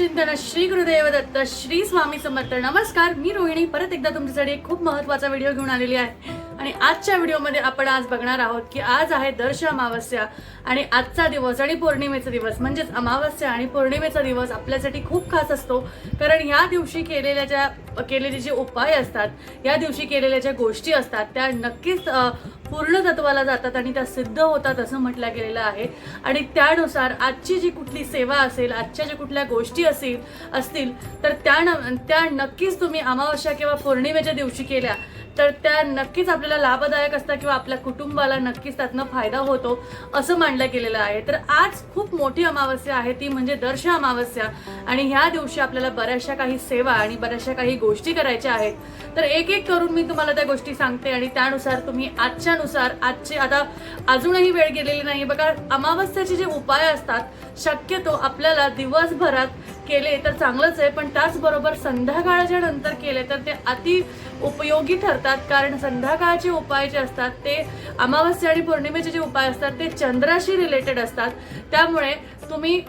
चिंतन श्री गुरुदेव दत्त श्री स्वामी समर्थ. नमस्कार मी रोहिणी. परत एकदा तुमच्यासाठी एक खूप महत्त्वाचा व्हिडिओ घेऊन आलेली आहे. आणि आजच्या व्हिडिओमध्ये आपण आज बघणार आहोत की आज आहे दर्श अमावस्या आणि आजचा दिवस आणि पौर्णिमेचा दिवस. म्हणजेच अमावस्या आणि पौर्णिमेचा दिवस आपल्यासाठी खूप खास असतो. कारण ह्या दिवशी केलेल्या ज्या केलेले जे उपाय असतात या दिवशी केलेल्या ज्या गोष्टी असतात त्या नक्कीच पूर्ण तत्वाला जातात आणि त्या सिद्ध होतात असं म्हटलं गेलेलं आहे. आणि त्यानुसार आजची जी कुठली सेवा असेल आजच्या ज्या कुठल्या गोष्टी असेल असतील तर त्या न त्या नक्कीच तुम्ही अमावस्या किंवा पौर्णिमेच्या दिवशी केल्या. तर त्या नक्कीच आपल्याला लाभदायक असतात किंवा आपल्या कुटुंबाला नक्कीच त्यातनं फायदा होतो असं मांडलं गेलेलं आहे. तर आज खूप मोठी अमावस्या आहे ती म्हणजे दर्श अमावस्या. आणि ह्या दिवशी आपल्याला बऱ्याचशा काही सेवा आणि बऱ्याचशा काही गोष्टी करायच्या आहेत. तर एक एक करून मी तुम्हाला त्या गोष्टी सांगते आणि त्यानुसार तुम्ही आजच्यानुसार आजचे आता अजूनही वेळ गेलेली नाही. बघा अमावस्याचे जे उपाय असतात शक्यतो आपल्याला दिवसभरात केले तर चांगलंच आहे पण त्याचबरोबर संध्याकाळच्या नंतर केले तर ते अति उपयोगी ठरतात. कारण संध्याकाळचे उपाय जे असतात ते अमावस्या आणि पौर्णिमेचे जे उपाय असतात ते चंद्राशी रिलेटेड असतात. त्यामुळे तुम्ही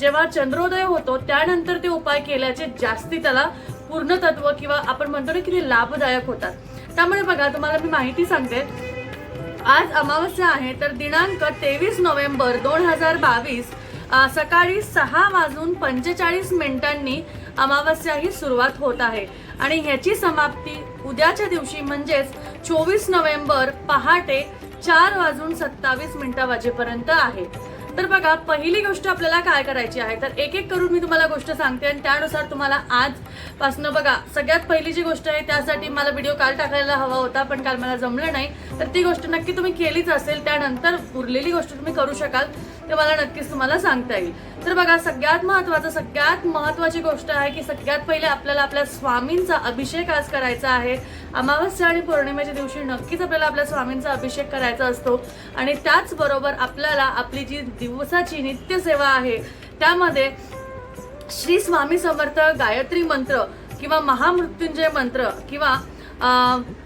जेव्हा चंद्रोदय होतो त्यानंतर ते उपाय केल्याचे जास्ती त्याला पूर्णतत्व किंवा आपण म्हणतो ना की ते लाभदायक होतात. त्यामुळे बघा तुम्हाला मी माहिती सांगते. आज अमावस्या आहे तर दिनांक तेवीस नोव्हेंबर दोन हजार बावीस सकाळी सहा वाजून पंचेचाळीस मिनिटांनी अमावस्या ही सुरुवात होत आहे. आणि ह्याची समाप्ती उद्याच्या दिवशी म्हणजेच चोवीस नोव्हेंबर पहाटे चार वाजून सत्तावीस मिनिटा वाजेपर्यंत आहे. तर बघा पहिली गोष्ट आपल्याला काय करायची आहे? तर एक एक करून मी तुम्हाला गोष्ट सांगते आणि त्यानुसार तुम्हाला आजपासनं बघा सगळ्यात पहिली जी गोष्ट आहे त्यासाठी मला व्हिडिओ काल टाकायला हवा होता पण काल मला जमलं नाही. तर ती गोष्ट नक्की तुम्ही केलीच असेल त्यानंतर उरलेली गोष्ट तुम्ही करू शकाल. ते मला नक्कीच तुम्हाला सांगता येईल. तर बघा सगळ्यात महत्वाचं सगळ्यात महत्वाची गोष्ट आहे की सगळ्यात पहिले आपल्याला आपल्या स्वामींचा अभिषेक आज करायचा आहे. अमावस्या आणि पौर्णिमेच्या दिवशी नक्कीच आपल्याला आपल्या स्वामींचा अभिषेक करायचा असतो. आणि त्याचबरोबर आपल्याला आपली जी दिवसाची नित्यसेवा आहे त्यामध्ये श्री स्वामी समर्थ गायत्री मंत्र किंवा महामृत्युंजय मंत्र किंवा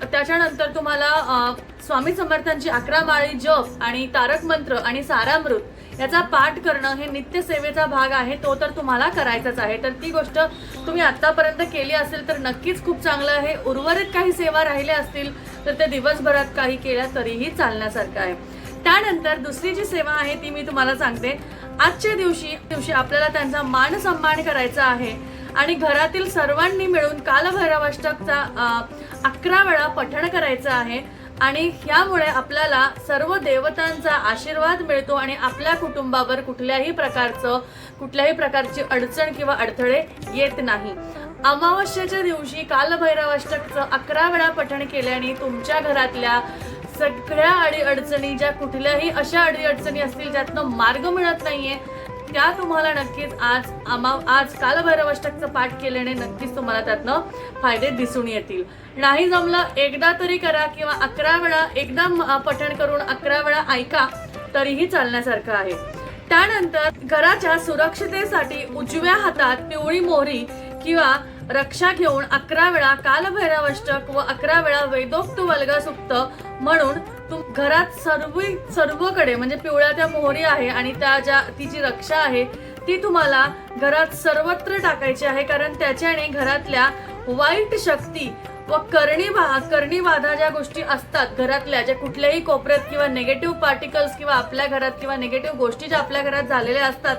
त्याच्यानंतर तुम्हाला स्वामी समर्थांची अकरा माळी जप आणि तारक मंत्र आणि सारामृत याचा पाठ करणं हे नित्यसेवेचा भाग आहे तो तर तुम्हाला करायचाच आहे. तर ती गोष्ट तुम्ही आतापर्यंत केली असेल तर नक्कीच खूप चांगलं आहे. उर्वरित काही सेवा राहिल्या असतील तर ते दिवसभरात काही केल्या तरीही चालण्यासारखं आहे. त्यानंतर दुसरी जी सेवा आहे ती मी तुम्हाला सांगते. आजच्या दिवशी दिवशी आपल्याला त्यांचा मान सन्मान करायचा आहे. आणि घरातील सर्वांनी मिळून कालभैरवाष्टकचा अकरा वेळा पठण करायचं आहे. आणि ह्यामुळे आपल्याला सर्व देवतांचा आशीर्वाद मिळतो आणि आपल्या कुटुंबावर कुठल्याही प्रकारचं कुठल्याही प्रकारची अडचण किंवा अडथळे येत नाही. अमावस्येच्या दिवशी कालभैरवाष्टकचं अकरा वेळा पठण केल्याने तुमच्या घरातल्या सगळ्या अडीअडचणी ज्या कुठल्याही अशा अडीअडचणी असतील ज्यातनं मार्ग मिळत नाहीये त्या तुम्हाला नक्कीच आज आमा आज कालभैरवाष्टकचं पाठ केल्याने नक्कीच तुम्हाला त्यातनं फायदे दिसून येतील. नाही जमलं एकदा तरी करा किंवा अकरा वेळा एकदा पठण करून अकरा वेळा ऐका तरीही चालण्यासारखं आहे. त्यानंतर घराच्या सुरक्षितेसाठी उजव्या हातात पिवळी मोहरी किंवा रक्षा घेऊन अकरा वेळा कालभैरवाष्टक व अकरा वेळा वेदोक्त वल्गसुक्त म्हणून तुम घरात सर्व सर्वकडे म्हणजे पिवळ्या त्या मोहरी आहे आणि त्या ज्या ती जी रक्षा आहे ती तुम्हाला घरात सर्वत्र टाकायची आहे कारण त्याच्याने घरातल्या वाईट शक्ती व करणी बा ज्या गोष्टी असतात घरातल्या ज्या कुठल्याही कोपऱ्यात किंवा निगेटिव्ह पार्टिकल्स किंवा आपल्या घरात किंवा निगेटिव्ह गोष्टी ज्या आपल्या घरात झालेल्या असतात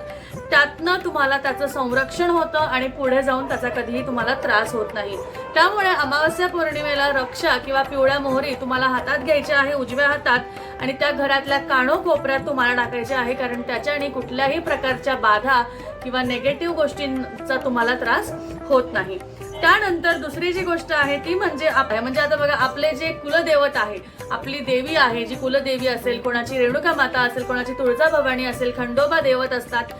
त्यातनं तुम्हाला त्याचं संरक्षण होतं आणि पुढे जाऊन त्याचा कधीही तुम्हाला त्रास होत नाही. त्यामुळे अमावस्या पौर्णिमेला रक्षा किंवा पिवळ्या मोहरी तुम्हाला हातात घ्यायच्या आहे उजव्या हातात आणि त्या घरातल्या कानोकोपऱ्यात तुम्हाला टाकायच्या आहे कारण त्याच्याने कुठल्याही प्रकारच्या बाधा किंवा नेगेटिव्ह गोष्टींचा तुम्हाला त्रास होत नाही. त्यानंतर दुसरी जी गोष्ट आहे ती म्हणजे म्हणजे आता बघा आपले जे कुलदेवत आहे आपली देवी आहे जी कुलदेवी असेल कोणाची रेणुका माता असेल कोणाची तुळजाभवानी असेल खंडोबा देवत असतात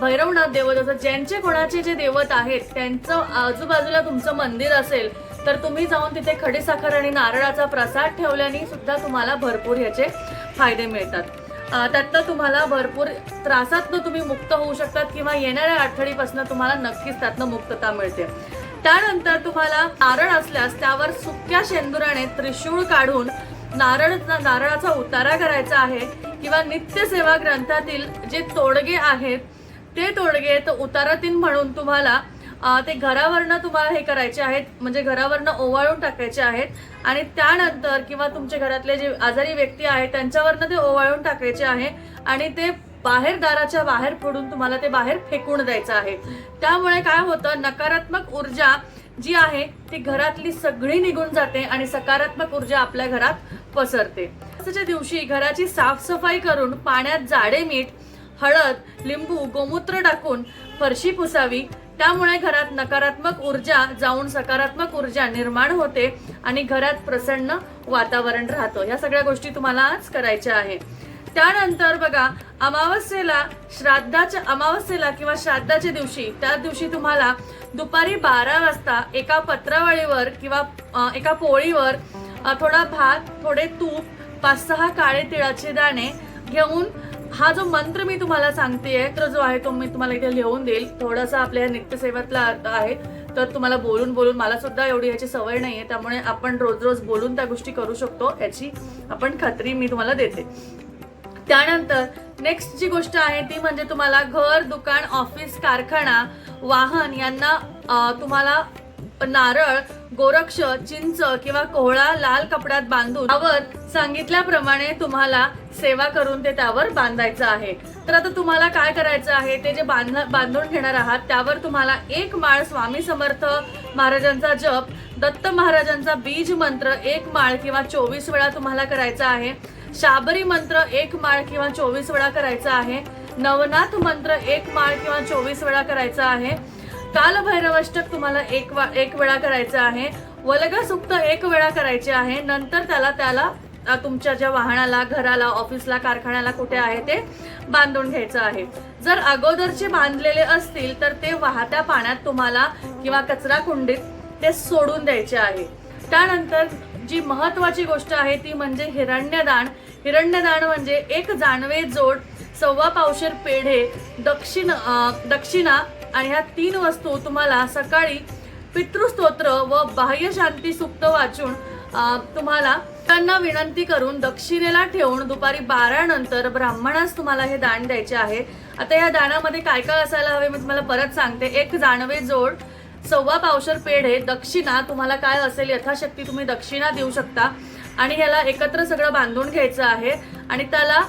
भैरवनाथ देवत असतात ज्यांचे कोणाचे जे देवत आहेत त्यांचं आजूबाजूला तुमचं मंदिर असेल तर तुम्ही जाऊन तिथे खडीसाखर आणि नारळाचा प्रसाद ठेवल्याने सुद्धा तुम्हाला भरपूर ह्याचे फायदे मिळतात. त्यातनं तुम्हाला भरपूर त्रासातनं तुम्ही मुक्त होऊ शकतात किंवा येणाऱ्या अडथळीपासून तुम्हाला नक्कीच त्यातनं मुक्तता मिळते. त्यानंतर तुम्हाला नारळ असल्यास त्यावर सुक्या शेंदुराने त्रिशूळ काढून नारळ नारळाचा उतारा करायचा आहे किंवा नित्यसेवा ग्रंथातील जे तोडगे आहेत ते तोडगे तर उतारा तीन म्हणून तुम्हाला ते घरावरनं तुम्हाला हे करायचे आहेत म्हणजे घरावरनं ओवाळून टाकायचे आहेत आणि त्यानंतर किंवा तुमच्या घरातले जे आजारी व्यक्ती आहेत त्यांच्यावरनं ते ओवाळून टाकायचे आहे आणि ते बाहेर दाराच्या बाहेर पडून तुम्हाला ते बाहेर फेकून द्यायचं आहे. त्यामुळे काय होतं नकारात्मक ऊर्जा जी आहे ती घरातली सगळी निघून जाते आणि सकारात्मक ऊर्जा आपल्या घरात पसरते. अमावस्येच्या दिवशी घराची साफसफाई करून पाण्यात जाडे मीठ हळद लिंबू गोमूत्र टाकून फरशी पुसावी. त्यामुळे घरात नकारात्मक ऊर्जा जाऊन सकारात्मक ऊर्जा निर्माण होते आणि घरात प्रसन्न वातावरण राहतं. या सगळ्या गोष्टी तुम्हाला आज करायच्या आहे. त्यानंतर बघा अमावस्येला श्राद्धाच्या अमावस्येला किंवा श्राद्धाच्या दिवशी त्या दिवशी तुम्हाला दुपारी बारा वाजता एका पत्रावळीवर किंवा एका पोळीवर थोडा भात थोडे तूप पाच सहा काळे तिळाचे दाणे घेऊन हा जो मंत्र मी तुम्हाला सांगतेय तर जो आहे तो मी तुम्हाला इथे लिहून देईल. थोडासा आपल्या या आहे तर तुम्हाला बोलून बोलून मला सुद्धा एवढी याची सवय नाहीये त्यामुळे आपण रोज रोज बोलून त्या गोष्टी करू शकतो याची आपण खात्री मी तुम्हाला देते. त्यानंतर नेक्स्ट जी गोष्ट आहे ती म्हणजे तुम्हाला घर दुकान ऑफिस कारखाना वाहन यांना तुम्हाला नारळ गोरक्ष चिंच किंवा कोहळा लाल कपड्यात बांधून त्यावर सांगितल्याप्रमाणे तुम्हाला सेवा करून ते त्यावर बांधायचं आहे. तर आता तुम्हाला काय करायचं आहे? ते जे बांध बांधून घेणार आहात त्यावर तुम्हाला एक माळ स्वामी समर्थ महाराजांचा जप दत्त महाराजांचा बीज मंत्र एक माळ किंवा चोवीस वेळा तुम्हाला करायचा आहे. शाबरी मंत्र एक माळ किंवा चोवीस वेळा करायचा आहे. नवनाथ मंत्र एक माळ किंवा चोवीस वेळा करायचा आहे. कालभैरवाष्टक तुम्हाला एक वा एक वेळा करायचं आहे. वलगा सुक्त एक वेळा करायचे आहे. नंतर त्याला त्याला तुमच्या ज्या वाहनाला घराला ऑफिसला कारखान्याला कुठे आहे ते बांधून घ्यायचं आहे. जर अगोदरचे बांधलेले असतील तर ते वाहत्या पाण्यात तुम्हाला किंवा कचरा कुंडीत ते सोडून द्यायचे आहे. त्यानंतर जी महत्वाची गोष्ट आहे ती म्हणजे हिरण्यदान. हिरण्यदान म्हणजे एक जानवे जोड सव्वा पावशेर पेढे दक्षिण दक्षिणा आणि ह्या तीन वस्तू तुम्हाला सकाळी पितृस्तोत्र व बाह्य शांती सुक्त वाचून तुम्हाला त्यांना विनंती करून दक्षिणेला ठेवून दुपारी बारा नंतर ब्राह्मणास तुम्हाला हे दान द्यायचे आहे. आता या दानामध्ये काय काय असायला हवे मी तुम्हाला परत सांगते. एक जानवे जोड सव्वा पावशर पेढे दक्षिणा तुम्हाला काय असेल यथाशक्ती तुम्ही दक्षिणा देऊ शकता. आणि ह्याला एकत्र सगळं बांधून घ्यायचं आहे. आणि त्याला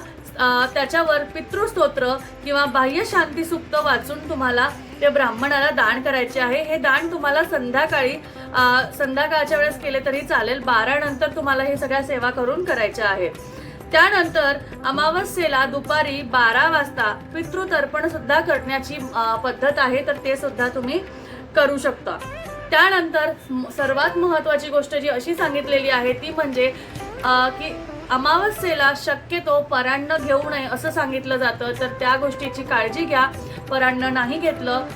त्याच्यावर पितृस्तोत्र किंवा बाह्य शांतीसुक्त वाचून तुम्हाला ते ब्राह्मणाला दान करायचे आहे. हे दान तुम्हाला संध्याकाळी संध्याकाळच्या वेळेस केले तरी चालेल. बारा नंतर तुम्हाला हे सगळ्या सेवा करून करायच्या आहे. त्यानंतर अमावस्येला दुपारी बारा वाजता पितृतर्पण सुद्धा करण्याची पद्धत आहे. तर ते सुद्धा तुम्ही करू शकता त्यानंतर सर्वात महत्वाची गोष्ट जी अशी सांगितलेली आहे ती म्हणजे की अमावस्येला शक्यतो परांड घेऊ नये असं सांगितलं जातं. तर त्या गोष्टीची काळजी घ्या. परांड नाही घेतलं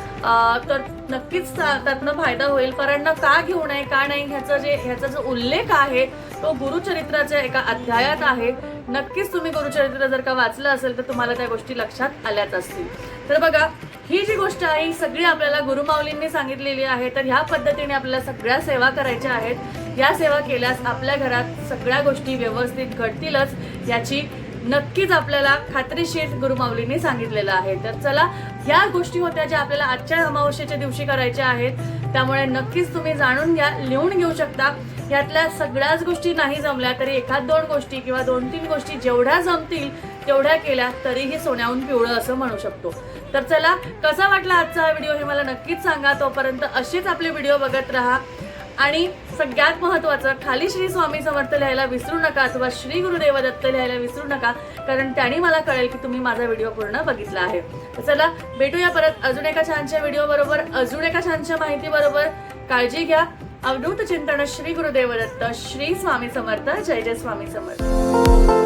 तर नक्कीच त्यातनं फायदा होईल. परांड का घेऊ नये का नाही ह्याचं जे ह्याचा जो उल्लेख आहे तो गुरुचरित्राच्या एका अध्यायात आहे. नक्कीच तुम्ही गुरुचरित्र जर का वाचलं असेल तर तुम्हाला त्या गोष्टी लक्षात आल्याच असतील. तर बघा ही जी गोष्ट आहे ही सगळी आपल्याला गुरुमाऊलींनी सांगितलेली आहे तर ह्या पद्धतीने आपल्याला सगळ्या सेवा करायच्या आहेत. या सेवा केल्यास आपल्या घरात सगळ्या गोष्टी व्यवस्थित घडतीलच याची नक्कीच आपल्याला खात्रीशीर गुरुमाऊलींनी सांगितलेलं आहे. तर चला ह्या गोष्टी होत्या ज्या आपल्याला आजच्या अमावस्येच्या दिवशी करायच्या आहेत. त्यामुळे नक्कीच तुम्ही जाणून घ्या लिहून घेऊ शकता. यातल्या सगळ्याच गोष्टी नाही जमल्या तरी एखाद दोन गोष्टी किंवा दोन तीन गोष्टी जेवढ्या जमतील तेवढ्या केल्या तरीही सोन्याहून पिवळं असं म्हणू शकतो. तर चला कसा वाटला आजचा हा व्हिडिओ हे मला नक्कीच सांगा. तोपर्यंत असेच आपले व्हिडिओ बघत राहा. आणि सगळ्यात महत्त्वाचं खाली श्री स्वामी समर्थ लिहायला विसरू नका अथवा श्री गुरुदेव दत्त लिहायला विसरू नका कारण त्यांनी मला कळेल की तुम्ही माझा व्हिडिओ पूर्ण बघितला आहे. तर चला भेटूया परत अजून एका छानशा व्हिडिओबरोबर अजून एका छानशा माहितीबरोबर काळजी घ्या. अवधूत चिंतन श्री गुरुदेव दत्त श्री स्वामी समर्थ जय जय स्वामी समर्थ.